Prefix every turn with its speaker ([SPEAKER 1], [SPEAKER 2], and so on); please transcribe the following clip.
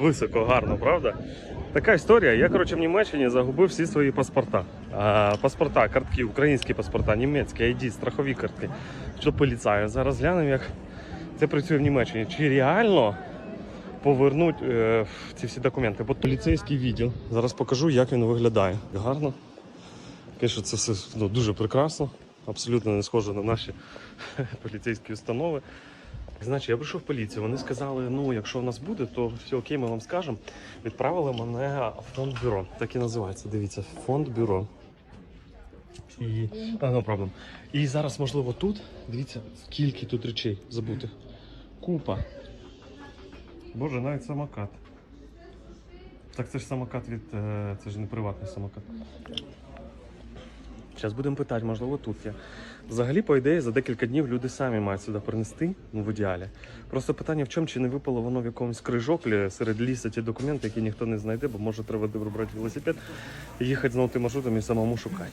[SPEAKER 1] високо, гарно, правда? Така історія. Я, коротше, в Німеччині загубив всі свої паспорта. А, паспорта, картки, українські паспорта, німецькі, ID, страхові картки. Що поліцаю. Зараз глянемо, як це працює в Німеччині. Чи реально повернуть е, ці всі документи? Бо поліцейський відділ. Зараз покажу, як він виглядає. Гарно. Звісно, це все ну, дуже прекрасно. Абсолютно не схоже на наші поліцейські установи. Значить, я прийшов в поліцію. Вони сказали, ну якщо в нас буде, то все окей, ми вам скажемо. Відправили мене в фонд бюро. Так і називається. Дивіться, фонд бюро. І no problem. І зараз, можливо, тут. Дивіться, скільки тут речей забути. Купа. Боже, навіть самокат. Так це ж самокат від. е, Це ж не приватний самокат. Зараз будемо питати, можливо, тут є. Взагалі, по ідеї, за декілька днів люди самі мають сюди принести, ну в ідеалі. Просто питання в чому, чи не випало воно в якомусь крижоклі серед лісу ті документи, які ніхто не знайде, бо може треба брати велосипед, їхати знову тим маршрутом і самому шукати.